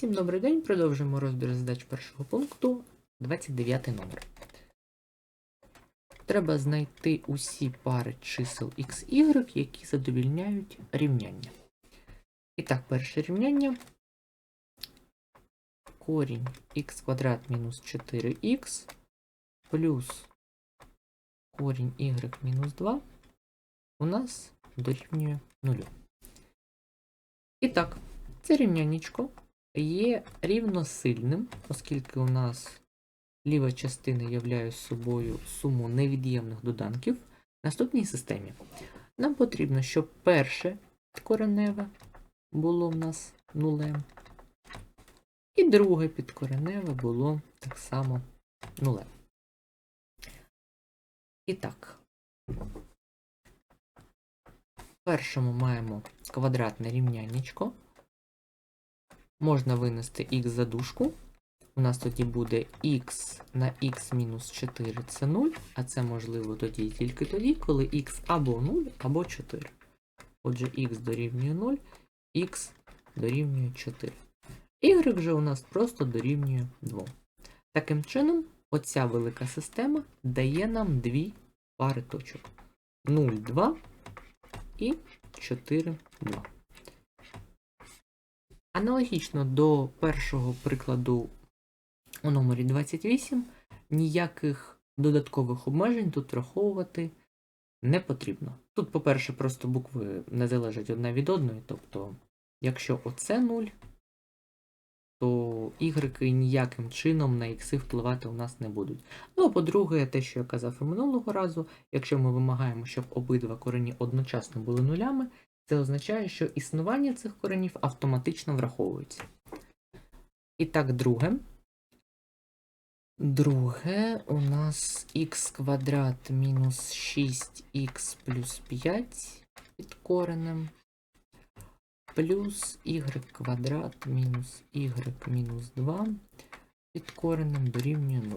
Всім добрий день. Продовжуємо розбір задач першого пункту. 29 номер. Треба знайти усі пари чисел x, y, які задовільняють рівняння. І так, перше рівняння. Корінь х квадрат мінус 4х плюс корінь y мінус 2 у нас дорівнює 0. І так, це рівняннячко є рівносильним, оскільки у нас ліва частина являє собою суму невід'ємних доданків. В наступній системі нам потрібно, щоб перше підкореневе було в нас нулем, і друге підкореневе було так само нулем. І так, в першому маємо квадратне рівняннячко. Можна винести х за дужку. У нас тоді буде х на х мінус 4 це 0, а це можливо тоді тільки тоді, коли х або 0, або 4. Отже, х дорівнює 0, х дорівнює 4. Y же у нас просто дорівнює 2. Таким чином, оця велика система дає нам дві пари точок. 0, 2 і 4, 2. Аналогічно до першого прикладу у номері 28 ніяких додаткових обмежень тут враховувати не потрібно. Тут, по-перше, просто букви не залежать одна від одної, тобто, якщо оце 0, то y ніяким чином на ікси впливати у нас не будуть. Ну, а по-друге, те, що я казав і минулого разу, якщо ми вимагаємо, щоб обидва корені одночасно були нулями, це означає, що існування цих коренів автоматично враховується. І так, друге. Друге у нас х квадрат мінус 6х плюс 5 під коренем. Плюс y квадрат мінус y мінус 2 під коренем дорівнює 0.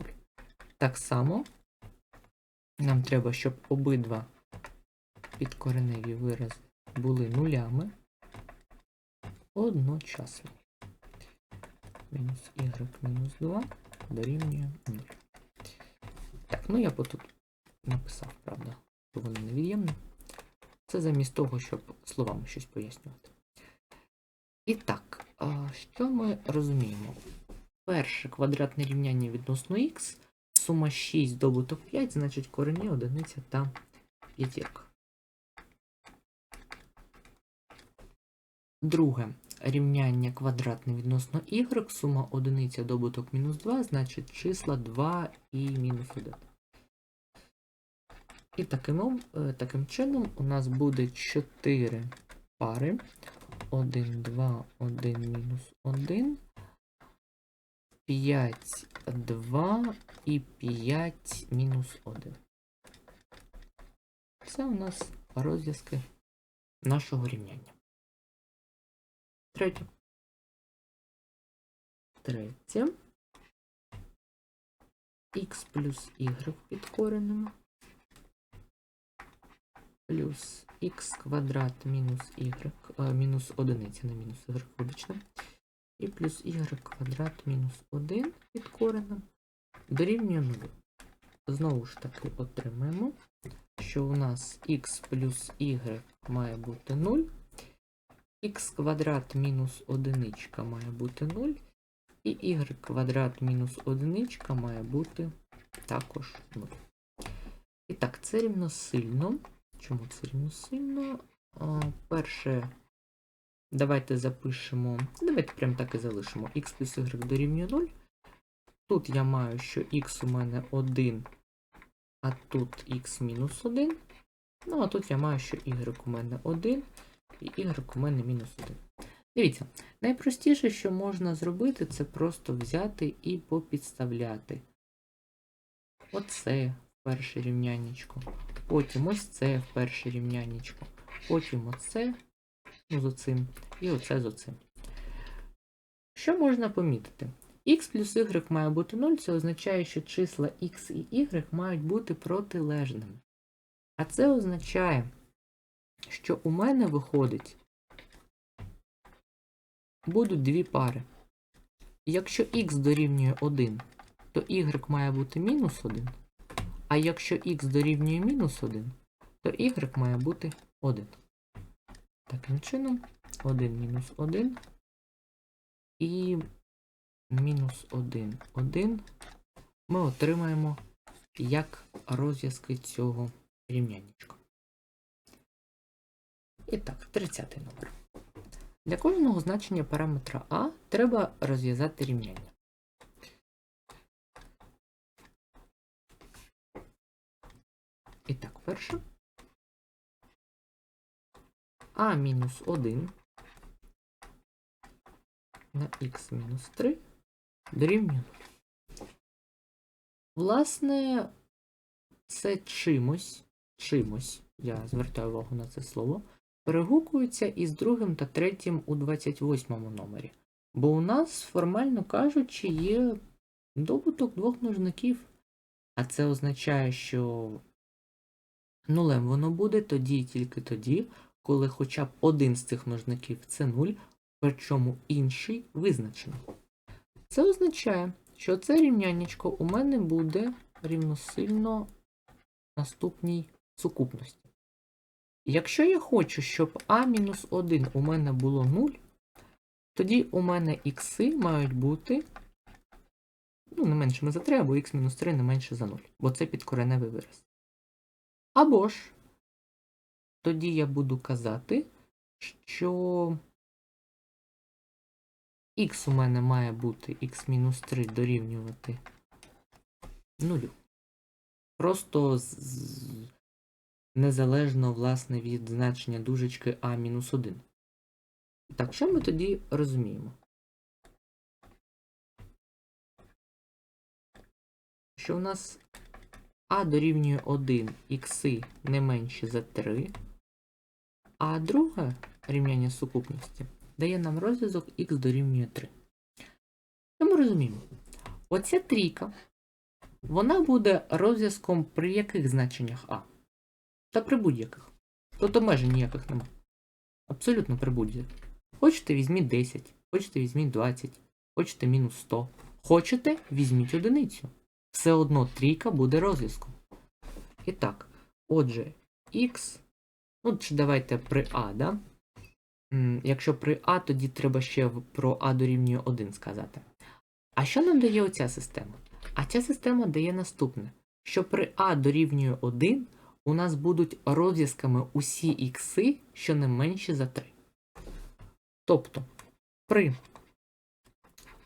Так само нам треба, щоб обидва підкореневі вирази були нулями одночасно. Мінус y мінус 2 дорівнює 0. Так, ну я б тут написав, правда, що вони невід'ємні. Це замість того, щоб словами щось пояснювати. І так, що ми розуміємо? Перше квадратне рівняння відносно х, сума 6 добуток 5, значить корені одиниця та п'ятірка. Друге рівняння квадратне відносно y, сума одиниця добуток мінус 2, значить числа 2 і мінус 1. І таким, е, таким чином у нас буде 4 пари. 1, 2, 1, мінус 1, 5, 2 і 5 мінус 1. Це у нас розв'язки нашого рівняння. Третє. Третє. Х плюс y під коренем. Плюс х квадрат мінус y, а, мінус одиниця на мінус y, вибачте. І плюс y квадрат мінус 1 під коренем дорівнює 0. Знову ж таки отримаємо, що у нас х плюс y має бути 0 х квадрат мінус одиничка має бути 0, і y квадрат мінус одиничка має бути також 0. І так, це рівносильно. Чому це рівносильно? А, перше, давайте запишемо. Давайте прям так і залишимо. х плюс y дорівнює 0. Тут я маю, що х у мене 1, а тут х мінус 1. Ну, а тут я маю, що y у мене 1 і y у мене мінус 1. Дивіться, найпростіше, що можна зробити, це просто взяти і попідставляти. Оце в перше рівняннячко. Потім ось це в перше рівняннячко. Потім оце ну, з оцим, і оце з оцим. Що можна помітити? Х плюс y має бути 0, це означає, що числа x і y мають бути протилежними. А це означає, що у мене виходить, будуть дві пари. якщо х дорівнює 1, то y має бути мінус 1. А якщо х дорівнює мінус 1, то y має бути 1. Таким чином, 1 мінус 1 і мінус 1, 1 ми отримаємо як розв'язки цього рівняннячка. І так, 30 номер. Для кожного значення параметра А треба розв'язати рівняння. І так, перше. А мінус 1 на х мінус 3 дорівнює 0. Власне, це чимось, чимось, я звертаю увагу на це слово, перегукується із другим та третім у 28 номері. Бо у нас, формально кажучи, є добуток двох множників. А це означає, що нулем воно буде тоді і тільки тоді, коли хоча б один з цих множників це 0, причому інший визначений. Це означає, що це рівняннячко у мене буде рівносильно наступній сукупності. Якщо я хочу, щоб а-1 у мене було 0, тоді у мене ікси мають бути ну, не меншими за 3, або х-3 не менше за 0, бо це підкореневий вираз. Або ж, тоді я буду казати, що х у мене має бути х-3 дорівнювати 0. Просто з- незалежно, власне, від значення дужечки а-1. Так, що ми тоді розуміємо? Що у нас а дорівнює 1, ікси не менше за 3, а друге рівняння сукупності дає нам розв'язок х дорівнює 3. Що ми розуміємо? Оця трійка, вона буде розв'язком при яких значеннях А? Та при будь-яких. Тобто межі ніяких нема. Абсолютно при будь-яких. Хочете, візьміть 10, хочете, візьміть 20, хочете мінус 100. Хочете, візьміть одиницю. Все одно трійка буде розв'язком. І так, отже, х, ну чи давайте при А, да? Якщо при А, тоді треба ще про А дорівнює 1 сказати. А що нам дає оця система? А ця система дає наступне: що при А дорівнює 1 у нас будуть розв'язками усі ікси, що не менші за 3. Тобто, при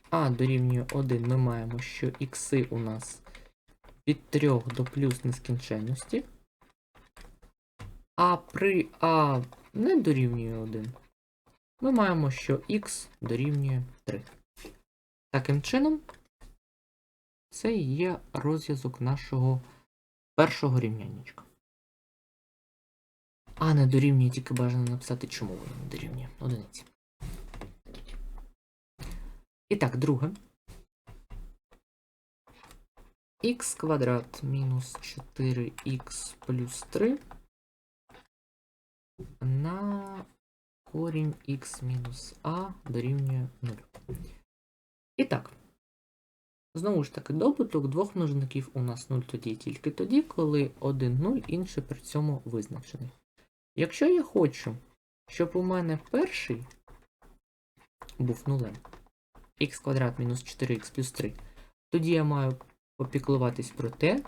А дорівнює 1 ми маємо, що ікси у нас від 3 до плюс нескінченності. А при А не дорівнює 1, ми маємо, що х дорівнює 3. Таким чином, це є розв'язок нашого першого рівняннячка. А не дорівнює, тільки бажано написати, чому воно не дорівнює одиниці. І так, друге. х квадрат мінус 4х плюс 3 на корінь х мінус а дорівнює 0. І так, знову ж таки, добуток двох множників у нас 0 тоді тільки тоді, коли один 0, інший при цьому визначений. Якщо я хочу, щоб у мене перший був нулем, х квадрат мінус 4х плюс 3, тоді я маю попіклуватись про те,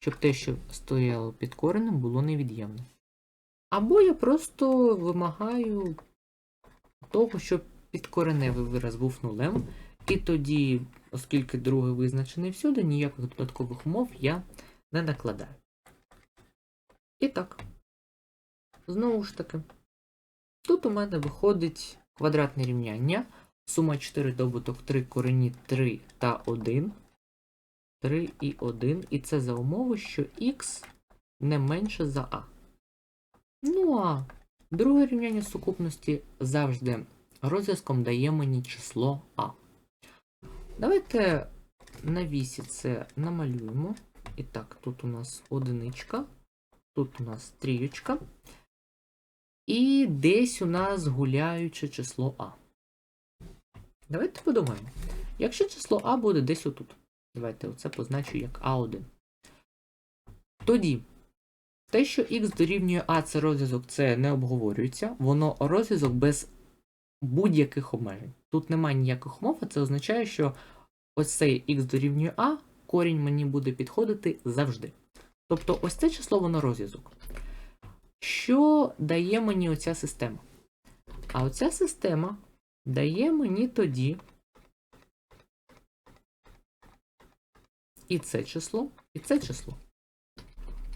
щоб те, що стояло під коренем, було невід'ємне. Або я просто вимагаю того, щоб підкореневий вираз був нулем, і тоді, оскільки другий визначений всюди, ніяких додаткових умов я не накладаю. І так. Знову ж таки, тут у мене виходить квадратне рівняння. Сума 4 добуток 3 корені 3 та 1. 3 і 1. І це за умови, що х не менше за а. Ну а друге рівняння сукупності завжди розв'язком дає мені число а. Давайте на вісі це намалюємо. І так, тут у нас одиничка, тут у нас трієчка. І десь у нас гуляюче число А. Давайте подумаємо. Якщо число А буде десь отут. Давайте оце позначу як А1. Тоді, те, що х дорівнює А, це розв'язок, це не обговорюється, воно розв'язок без будь-яких обмежень. Тут немає ніяких умов, а це означає, що ось цей х дорівнює А, корінь мені буде підходити завжди. Тобто ось це число воно розв'язок. Що дає мені оця система? А оця система дає мені тоді і це число, і це число.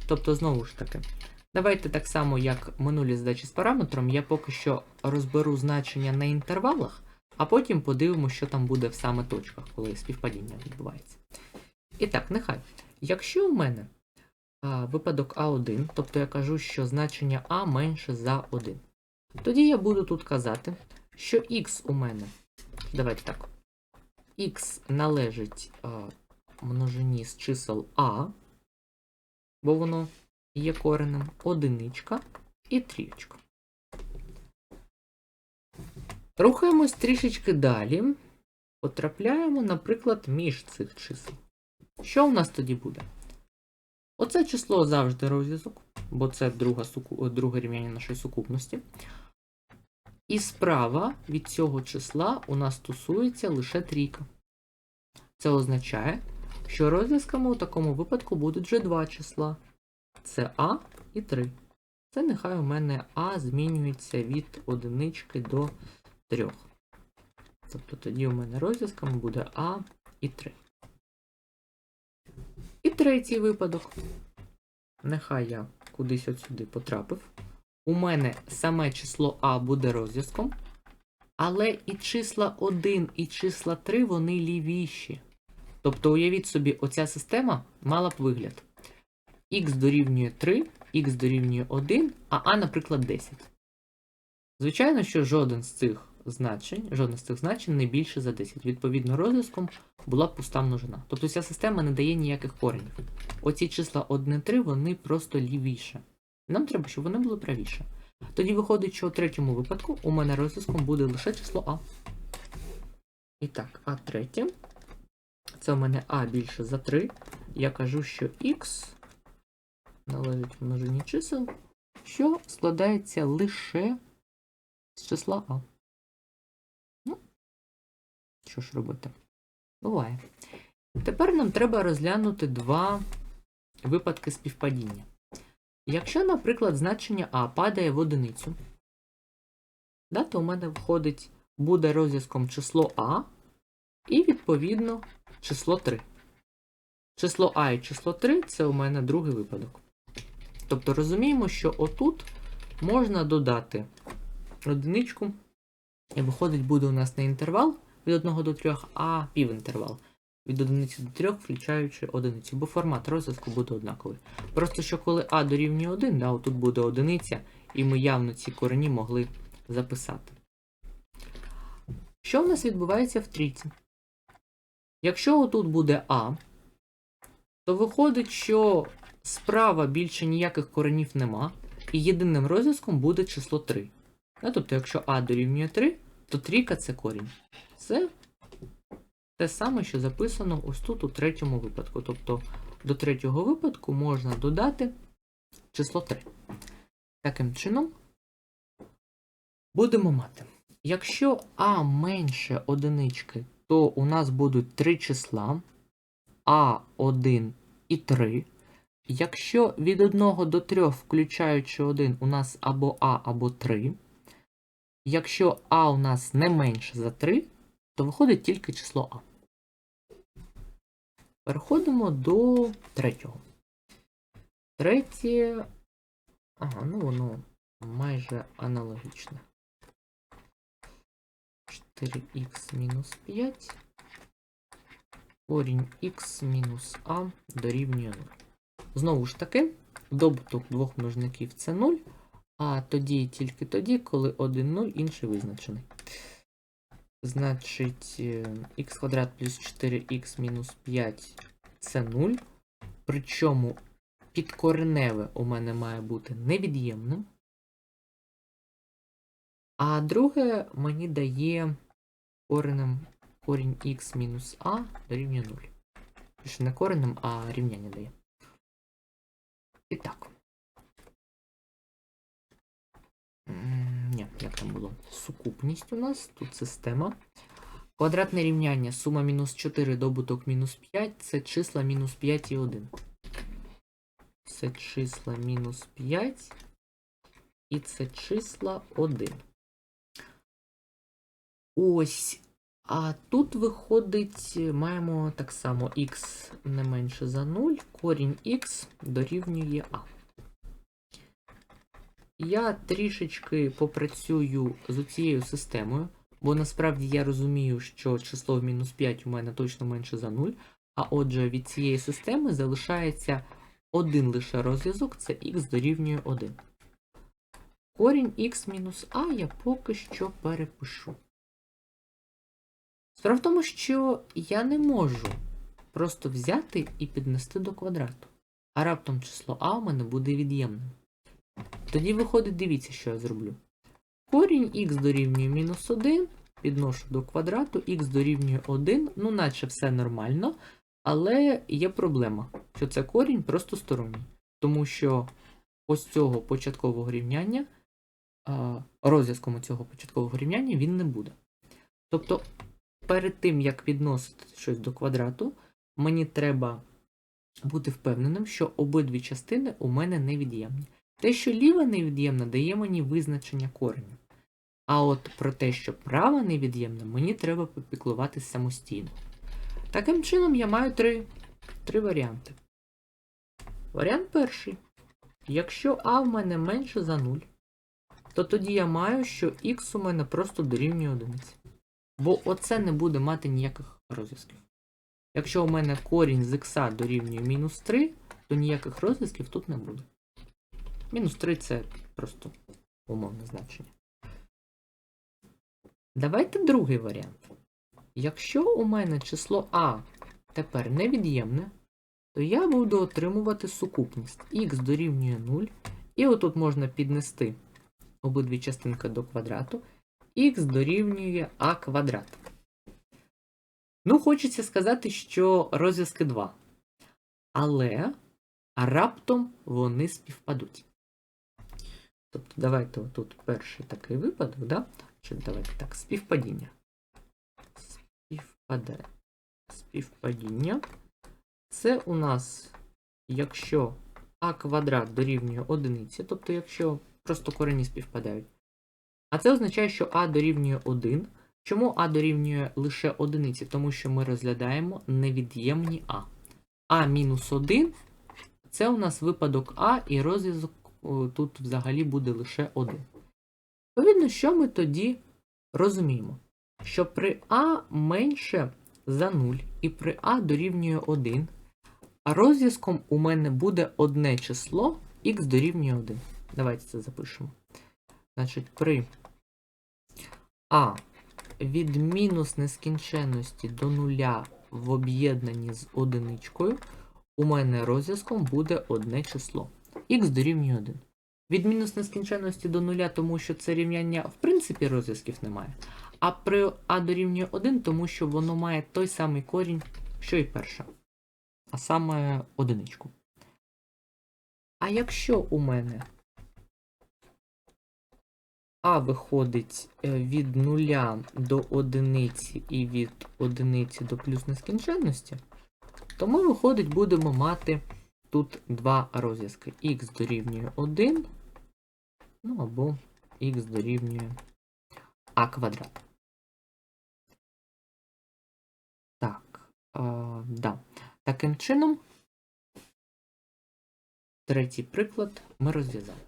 Тобто, знову ж таки, давайте так само, як минулі задачі з параметром, я поки що розберу значення на інтервалах, а потім подивимося, що там буде в саме точках, коли співпадіння відбувається. І так, нехай. Якщо у мене випадок А1, тобто я кажу, що значення А менше за 1, тоді я буду тут казати, що х у мене, давайте так, х належить множині з чисел А, бо воно є коренем, одиничка і трієчка. Рухаємось трішечки далі. Потрапляємо, наприклад, між цих чисел. Що у нас тоді буде? Оце число завжди розв'язок, бо це друга, суку... друге рівняння нашої сукупності. І справа від цього числа у нас стосується лише трійка. Це означає, що розв'язками у такому випадку будуть вже два числа. Це А і 3. Це нехай у мене А змінюється від одинички до 3. Тобто тоді у мене розв'язками буде А і 3. І третій випадок. Нехай я кудись от сюди потрапив. У мене саме число А буде розв'язком, але і числа 1, і числа 3 вони лівіші. Тобто, уявіть собі, оця система мала б вигляд. Х дорівнює 3, х дорівнює 1, а А, наприклад, 10. Звичайно, що жоден з цих значень, жодне з цих значень не більше за 10. Відповідно, розв'язком була пуста множина. Тобто ця система не дає ніяких коренів. Оці числа 1, 3, вони просто лівіше. Нам треба, щоб вони були правіше. Тоді виходить, що у третьому випадку у мене розв'язком буде лише число А. І так, А третє. Це у мене А більше за 3. Я кажу, що Х належить множині чисел, що складається лише з числа А. Що ж робити? Буває. Тепер нам треба розглянути два випадки співпадіння. Якщо, наприклад, значення А падає в одиницю, да, то у мене виходить, буде розв'язком число А і, відповідно, число 3. Число А і число 3 це у мене другий випадок. Тобто розуміємо, що отут можна додати одиничку, і виходить, буде у нас не інтервал від 1 до 3, а півінтервал від 1 до 3, включаючи одиницю, бо формат розв'язку буде однаковий. Просто що коли А дорівнює 1, да, отут буде одиниця, і ми явно ці корені могли записати. Що в нас відбувається в трійці? Якщо отут буде А, то виходить, що справа більше ніяких коренів нема, і єдиним розв'язком буде число 3. Тобто, якщо А дорівнює 3, то трійка це корінь. Це те саме, що записано ось тут у третьому випадку. Тобто до третього випадку можна додати число 3. Таким чином, будемо мати. Якщо А менше одинички, то у нас будуть три числа А1 і 3. Якщо від 1 до 3, включаючи 1, у нас або А, або 3. Якщо А у нас не менше за 3, то виходить тільки число А. Переходимо до третього. Третє. Ага, ну воно майже аналогічне. 4х мінус 5. Корінь х мінус а дорівнює 0. Знову ж таки, добуток двох множників це 0, а тоді тільки тоді, коли один 0, інший визначений. Значить, х квадрат плюс 4х мінус 5 це 0. Причому підкореневе у мене має бути невід'ємним. А друге мені дає коренем корінь х мінус а дорівнює 0. Пише не коренем, а рівняння дає. І так. Як там було? Сукупність у нас, тут система. Квадратне рівняння сума мінус 4 добуток мінус 5 це числа мінус 5 і 1. Це числа мінус 5 і це числа 1. Ось. А тут виходить, маємо так само х не менше за 0, корінь х дорівнює а. Я трішечки попрацюю з цією системою, бо насправді я розумію, що число в мінус 5 у мене точно менше за 0, а отже від цієї системи залишається один лише розв'язок, це х дорівнює 1. Корінь х мінус а я поки що перепишу. Справа в тому, що я не можу просто взяти і піднести до квадрату. А раптом число а у мене буде від'ємним. Тоді виходить, дивіться, що я зроблю. Корінь х дорівнює мінус 1, підношу до квадрату, х дорівнює 1, ну наче все нормально, але є проблема, що це корінь просто сторонній. Тому що ось цього початкового рівняння, розв'язком цього початкового рівняння він не буде. Тобто, перед тим, як підносити щось до квадрату, мені треба бути впевненим, що обидві частини у мене невід'ємні. Те, що ліва невід'ємна, дає мені визначення кореню. А от про те, що права невід'ємна, мені треба попіклуватись самостійно. Таким чином, я маю три, три варіанти. Варіант перший. Якщо А в мене менше за 0, то тоді я маю, що х у мене просто дорівнює одиниці. Бо оце не буде мати ніяких розв'язків. Якщо у мене корінь з х дорівнює мінус 3, то ніяких розв'язків тут не буде. Мінус 3 це просто умовне значення. Давайте другий варіант. Якщо у мене число А тепер невід'ємне, то я буду отримувати сукупність х дорівнює 0, і отут можна піднести обидві частинки до квадрату, х дорівнює а квадрат. Ну, хочеться сказати, що розв'язки 2. Але раптом вони співпадуть. Тобто, давайте отут перший такий випадок, да? Чи давайте так, співпадіння. Співпаде. Співпадіння. Це у нас, якщо а квадрат дорівнює одиниці, тобто якщо просто корені співпадають. А це означає, що а дорівнює 1. Чому а дорівнює лише одиниці? Тому що ми розглядаємо невід'ємні а. А мінус 1 це у нас випадок А, і розв'язок тут взагалі буде лише 1. Відповідно, що ми тоді розуміємо? Що при А менше за 0 і при А дорівнює 1, а розв'язком у мене буде одне число х дорівнює 1. Давайте це запишемо. Значить, при А від мінус нескінченності до нуля в об'єднанні з одиничкою, у мене розв'язком буде одне число. Х дорівнює 1. Від мінус нескінченності до нуля, тому що це рівняння в принципі розв'язків немає. А при А дорівнює 1, тому що воно має той самий корінь, що і перше. А саме одиничку. А якщо у мене А виходить е, від 0 до одиниці і від одиниці до плюс нескінченності, то ми, виходить, будемо мати тут два розв'язки. Х дорівнює 1, ну або х дорівнює а квадрат. Так, а, да. Таким чином, третій приклад ми розв'язали.